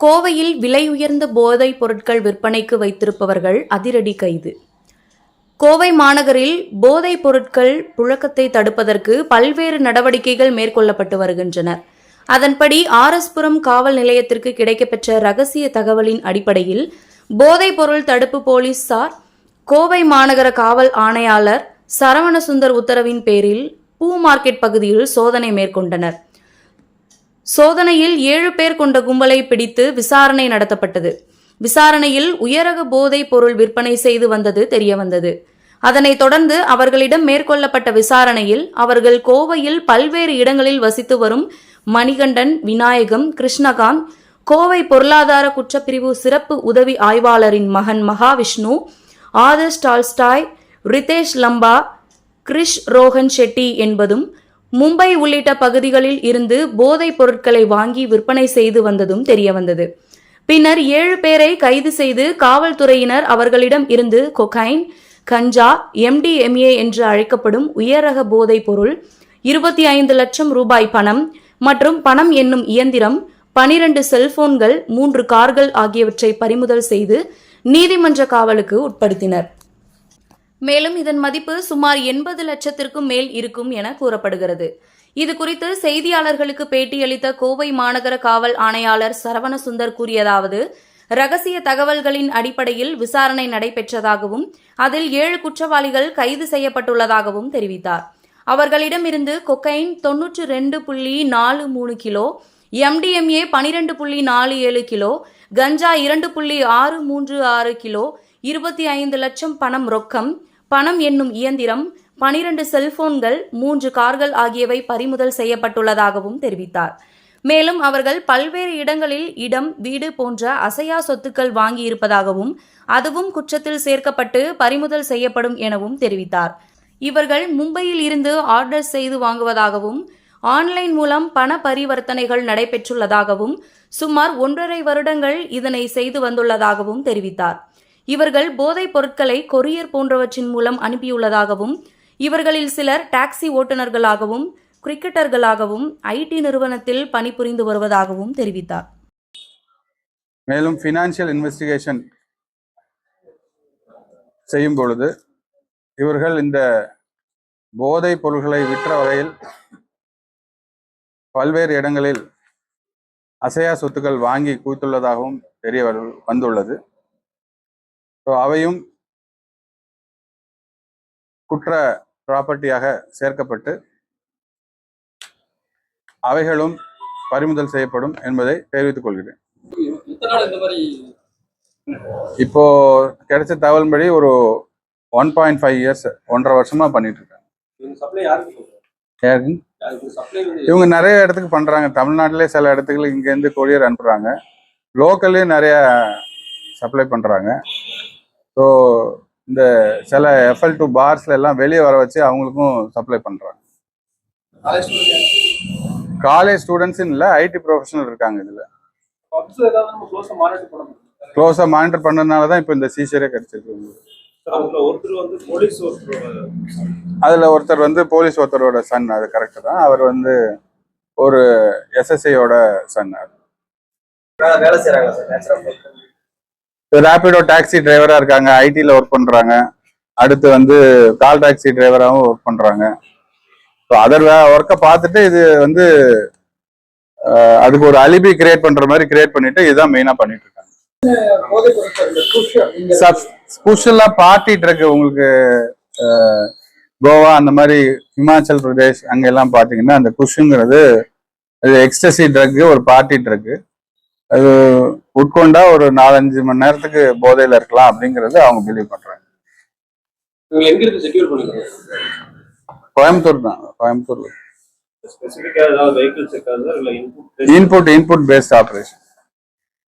கோவையில் விலை உயர்ந்த போதைப் பொருட்கள் விற்பனைக்கு வைத்திருப்பவர்கள் அதிரடி கைது. கோவை மாநகரில் போதைப் பொருட்கள் புழக்கத்தை தடுப்பதற்கு பல்வேறு நடவடிக்கைகள் மேற்கொள்ளப்பட்டு வருகின்றன அதன்படி ஆர்எஸ்புரம் காவல் நிலையத்திற்கு கிடைக்கப்பெற்ற ரகசிய தகவலின் அடிப்படையில் போதைப் பொருள் தடுப்பு போலீசார் கோவை மாநகர காவல் ஆணையாளர் சரவணசுந்தர் உத்தரவின் பேரில் பூ மார்க்கெட் பகுதியில் சோதனை மேற்கொண்டனர். சோதனையில் ஏழு பேர் கொண்ட கும்பலை பிடித்து விசாரணை நடத்தப்பட்டது. விசாரணையில் உயரக போதைப் பொருள் விற்பனை செய்து வந்தது தெரியவந்தது. அதனைத் தொடர்ந்து அவர்களிடம் மேற்கொள்ளப்பட்ட விசாரணையில் அவர்கள் கோவையில் பல்வேறு இடங்களில் வசித்து வரும் மணிகண்டன் விநாயகம் கிருஷ்ணகாந்த் கோவை பொருளாதார குற்றப்பிரிவு சிறப்பு உதவி ஆய்வாளரின் மகன் மகாவிஷ்ணு ஆதர்ஷ் டால்ஸ்டாய் ரிதேஷ் லம்பா கிரிஷ் ரோஹன் ஷெட்டி என்பதும் மும்பை உள்ளிட்ட பகுதிகளில் இருந்து போதைப் பொருட்களை வாங்கி விற்பனை செய்து வந்ததும் தெரியவந்தது. பின்னர் ஏழு பேரை கைது செய்து காவல்துறையினர் அவர்களிடம் இருந்து கொகைன் கஞ்சா எம்டிஎம்ஏ என்று அழைக்கப்படும் உயரக போதைப் பொருள் இருபத்தி ஐந்து லட்சம் ரூபாய் பணம் மற்றும் பணம் என்னும் இயந்திரம் பனிரெண்டு செல்போன்கள் மூன்று கார்கள் ஆகியவற்றை பறிமுதல் செய்து நீதிமன்ற காவலுக்கு உட்படுத்தினர். மேலும் இதன் மதிப்பு சுமார் எண்பது லட்சத்திற்கும் மேல் இருக்கும் என கூறப்படுகிறது. இது குறித்து செய்தியாளர்களுக்கு பேட்டியளித்த கோவை மாநகர காவல் ஆணையாளர் சரவணசுந்தர் கூறியதாவது ரகசிய தகவல்களின் அடிப்படையில் விசாரணை நடைபெற்றதாகவும் அதில் ஏழு குற்றவாளிகள் கைது செய்யப்பட்டுள்ளதாகவும் தெரிவித்தார். அவர்களிடமிருந்து கொக்கைன் தொன்னூற்று ரெண்டு புள்ளி நாலு மூணு கிலோ எம்டிஎம்ஏ பனிரெண்டு புள்ளி நாலு ஏழு கிலோ கஞ்சா இரண்டு புள்ளி ஆறு மூன்று ஆறு கிலோ இருபத்தி ஐந்து லட்சம் பணம் ரொக்கம் பணம் என்னும் இயந்திரம் பனிரண்டு செல்போன்கள் மூன்று கார்கள் ஆகியவை பறிமுதல் செய்யப்பட்டுள்ளதாகவும் தெரிவித்தார். மேலும் அவர்கள் பல்வேறு இடங்களில் இடம் வீடு போன்ற அசையா சொத்துக்கள் வாங்கியிருப்பதாகவும் அதுவும் குற்றத்தில் சேர்க்கப்பட்டு பறிமுதல் செய்யப்படும் எனவும் தெரிவித்தார். இவர்கள் மும்பையில் இருந்து ஆர்டர் செய்து வாங்குவதாகவும் ஆன்லைன் மூலம் பண பரிவர்த்தனைகள் நடைபெற்றுள்ளதாகவும் சுமார் ஒன்றரை வருடங்கள் இதனை செய்து வந்துள்ளதாகவும் தெரிவித்தார். இவர்கள் போதைப் பொருட்களை கொரியர் போன்றவற்றின் மூலம் அனுப்பியுள்ளதாகவும் இவர்களில் சிலர் டாக்ஸி ஓட்டுநர்களாகவும் கிரிக்கெட்டர்களாகவும் ஐடி நிறுவனத்தில் பணிபுரிந்து வருவதாகவும் தெரிவித்தார். மேலும் ஃபினான்ஷியல் இன்வெஸ்டிகேஷன் செய்யும் பொழுது இவர்கள் இந்த போதைப் பொருள்களை விற்ற வகையில் பல்வேறு இடங்களில் அசையா சொத்துக்கள் வாங்கி குவித்துள்ளதாகவும் தெரிய வரு- வந்துள்ளது. ஸோ அவையும் குற்ற ப்ராப்பர்ட்டியாக சேர்க்கப்பட்டு அவைகளும் பறிமுதல் செய்யப்படும் என்பதை தெரிவித்துக் கொள்கிறேன். இப்போ கிடைச்ச தகவல்படி ஒரு ஒன் பாயிண்ட் ஃபைவ் இயர்ஸ் ஒன்றரை வருஷமா பண்ணிட்டு இருக்காங்க இவங்க நிறைய இடத்துக்கு பண்றாங்க. தமிழ்நாட்டிலே சில இடத்துக்கு இங்கேருந்து கொரியர் அனுப்புறாங்க. லோக்கல்லே நிறைய சப்ளை பண்றாங்க. ஸோ இந்த சில எஃப்எல் டூ பார்ஸ்ல எல்லாம் வெளியே வர வச்சு அவங்களுக்கும் சப்ளை பண்றாங்க. காலேஜ் ஸ்டூடெண்ட் காலேஜ் ஸ்டூடெண்ட்ஸ் இல்லை ஐடி ப்ரொஃபஷனல் இருக்காங்க இதுல. பப்ஸ் ஏதாவது நம்ம க்ளோஸா மானிட்டர் பண்ணதுனால தான் இப்போ இந்த சீசரே கிடைச்சிருக்கு. உங்களுக்கு. அதுல ஒருத்தர் வந்து போலீஸ் ஒருத்தரோட சன் அது கரெக்ட் தான். அவர் வந்து ஒரு எஸ்எஸ்ஐயோட சன் வேலை செய்யறாங்க ரேபிடோ டாக்ஸி டிரைவரா இருக்காங்க. ஐடியில் ஒர்க் பண்றாங்க. அடுத்து வந்து கால் டாக்ஸி டிரைவராகவும் ஒர்க் பண்றாங்க. ஸோ அதர் ஒர்க்கை பார்த்துட்டு இது வந்து அதுக்கு ஒரு அலிபி கிரியேட் பண்ற மாதிரி கிரியேட் பண்ணிட்டு இதுதான் மெயினா பண்ணிட்டு இருக்காங்க. ஸ்பெஷலா பார்ட்டி ட்ரக் உங்களுக்கு கோவா அந்த மாதிரி ஹிமாச்சல் பிரதேஷ் அங்கெல்லாம் எல்லாம் அந்த குஷுங்கிறது அது எக்ஸ்டசி ட்ரக் ஒரு பார்ட்டி ட்ரக் அது உட்கொண்டா ஒரு நாலஞ்சு மணி நேரத்துக்கு போதையில இருக்கலாம் அப்படிங்கறது அவங்க பிலீவ் பண்றாங்க கோயம்புத்தூர் தான் கோயம்புத்தூர்ல. Input input paste operation